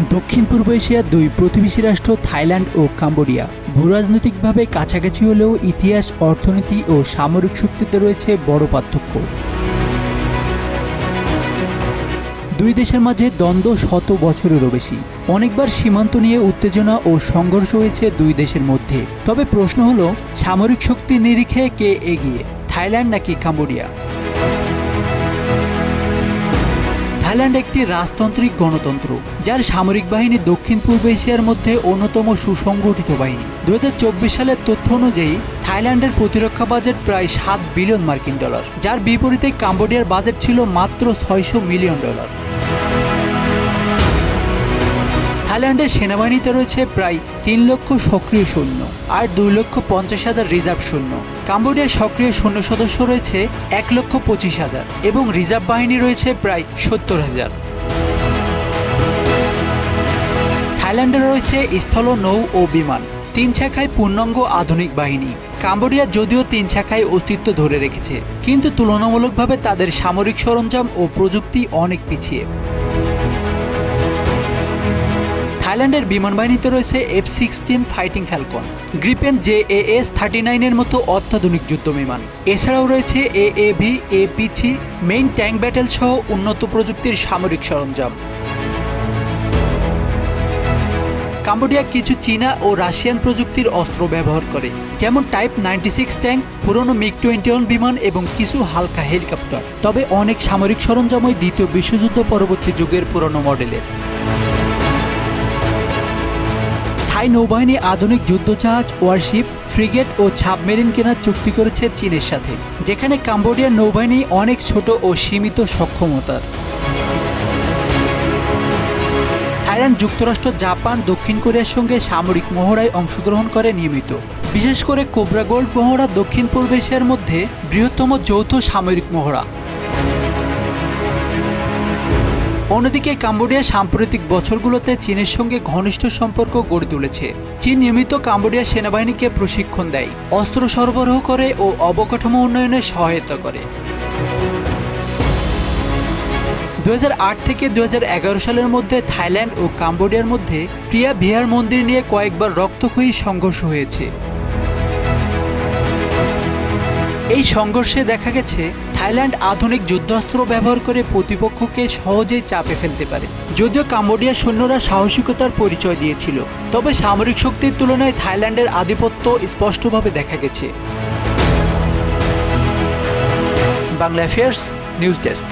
দক্ষিণ পূর্ব এশিয়ার দুই প্রতিবেশী রাষ্ট্র থাইল্যান্ড ও কাম্বোডিয়া। ভূরাজনৈতিকভাবে কাছাকাছি হলেও ইতিহাস, অর্থনীতি ও সামরিক শক্তিতে রয়েছে বড় পার্থক্য। দুই দেশের মাঝে দ্বন্দ্ব শত বছরেরও বেশি। অনেকবার সীমান্ত নিয়ে উত্তেজনা ও সংঘর্ষ হয়েছে দুই দেশের মধ্যে। তবে প্রশ্ন হলো, সামরিক শক্তির নিরিখে কে এগিয়ে, থাইল্যান্ড নাকি কাম্বোডিয়া? থাইল্যান্ড একটি রাজতান্ত্রিক গণতন্ত্র, যার সামরিক বাহিনী দক্ষিণ পূর্ব এশিয়ার মধ্যে অন্যতম সুসংগঠিত বাহিনী। দু হাজার চব্বিশ সালের তথ্য অনুযায়ী, থাইল্যান্ডের প্রতিরক্ষা বাজেট প্রায় সাত বিলিয়ন মার্কিন ডলার, যার বিপরীতে কাম্বোডিয়ার বাজেট ছিল মাত্র ছয়শো মিলিয়ন ডলার। থাইল্যান্ডের সেনাবাহিনীতে রয়েছে প্রায় তিন লক্ষ সক্রিয় সৈন্য আর দুই লক্ষ পঞ্চাশ হাজার রিজার্ভ সৈন্য। কাম্বোডিয়ার সক্রিয় সৈন্য সদস্য রয়েছে এক লক্ষ পঁচিশ হাজার এবং রিজার্ভ বাহিনী রয়েছে প্রায় সত্তর হাজার। থাইল্যান্ডে রয়েছে স্থল, নৌ ও বিমান, তিন শাখায় পূর্ণাঙ্গ আধুনিক বাহিনী। কাম্বোডিয়া যদিও তিন শাখায় অস্তিত্ব ধরে রেখেছে, কিন্তু তুলনামূলকভাবে তাদের সামরিক সরঞ্জাম ও প্রযুক্তি অনেক পিছিয়ে। থাইল্যান্ডের বিমান বাহিনীতে রয়েছে F sixteen fighting falcon Gripen J A S thirty নাইনের মতো অত্যাধুনিক যুদ্ধ বিমান। এছাড়াও রয়েছে এ এ ভি এ পিছি মেইন ট্যাঙ্ক ব্যাটেল সহ উন্নত প্রযুক্তির সামরিক সরঞ্জাম। কাম্বোডিয়া কিছু চীনা ও রাশিয়ান প্রযুক্তির অস্ত্র ব্যবহার করে, যেমন টাইপ নাইনটি সিক্স ট্যাঙ্ক, পুরনো মিগ টোয়েন্টি ওয়ান বিমান এবং কিছু হালকা হেলিকপ্টার। তবে অনেক সামরিক সরঞ্জামই দ্বিতীয় বিশ্বযুদ্ধ পরবর্তী যুগের পুরনো মডেলের। থাই নৌবাহিনী আধুনিক যুদ্ধজাহাজ, ওয়ারশিপ, ফ্রিগেট ও সাবমেরিন কেনার চুক্তি করেছে চীনের সাথে, যেখানে কাম্বোডিয়ার নৌবাহিনী অনেক ছোট ও সীমিত সক্ষমতার। থাইল্যান্ড যুক্তরাষ্ট্র, জাপান, দক্ষিণ কোরিয়ার সঙ্গে সামরিক মহড়ায় অংশগ্রহণ করে নিয়মিত। বিশেষ করে কোবরা গোল্ড মহড়া দক্ষিণ পূর্ব এশিয়ার মধ্যে বৃহত্তম যৌথ সামরিক মহড়া। অন্যদিকে কাম্বোডিয়া সাম্প্রতিক বছরগুলোতে চীনের সঙ্গে ঘনিষ্ঠ সম্পর্ক গড়ে তুলেছে। চীন নিয়মিত কাম্বোডিয়া সেনাবাহিনীকে প্রশিক্ষণ দেয়, অস্ত্র সরবরাহ করে ও অবকাঠামো উন্নয়নে সহায়তা করে। দু হাজার আট থেকে দু হাজার এগারো সালের মধ্যে থাইল্যান্ড ও কাম্বোডিয়ার মধ্যে প্রিয়া বিহার মন্দির নিয়ে কয়েকবার রক্তক্ষয়ী সংঘর্ষ হয়েছে। এই সংঘর্ষে দেখা গেছে, থাইল্যান্ড আধুনিক যুদ্ধাস্ত্র ব্যবহার করে প্রতিপক্ষকে সহজেই চাপে ফেলতে পারে। যদিও কাম্বোডিয়ার সৈন্যরা সাহসিকতার পরিচয় দিয়েছিল, তবে সামরিক শক্তির তুলনায় থাইল্যান্ডের আধিপত্য স্পষ্টভাবে দেখা গেছে। Bangla affairs news desk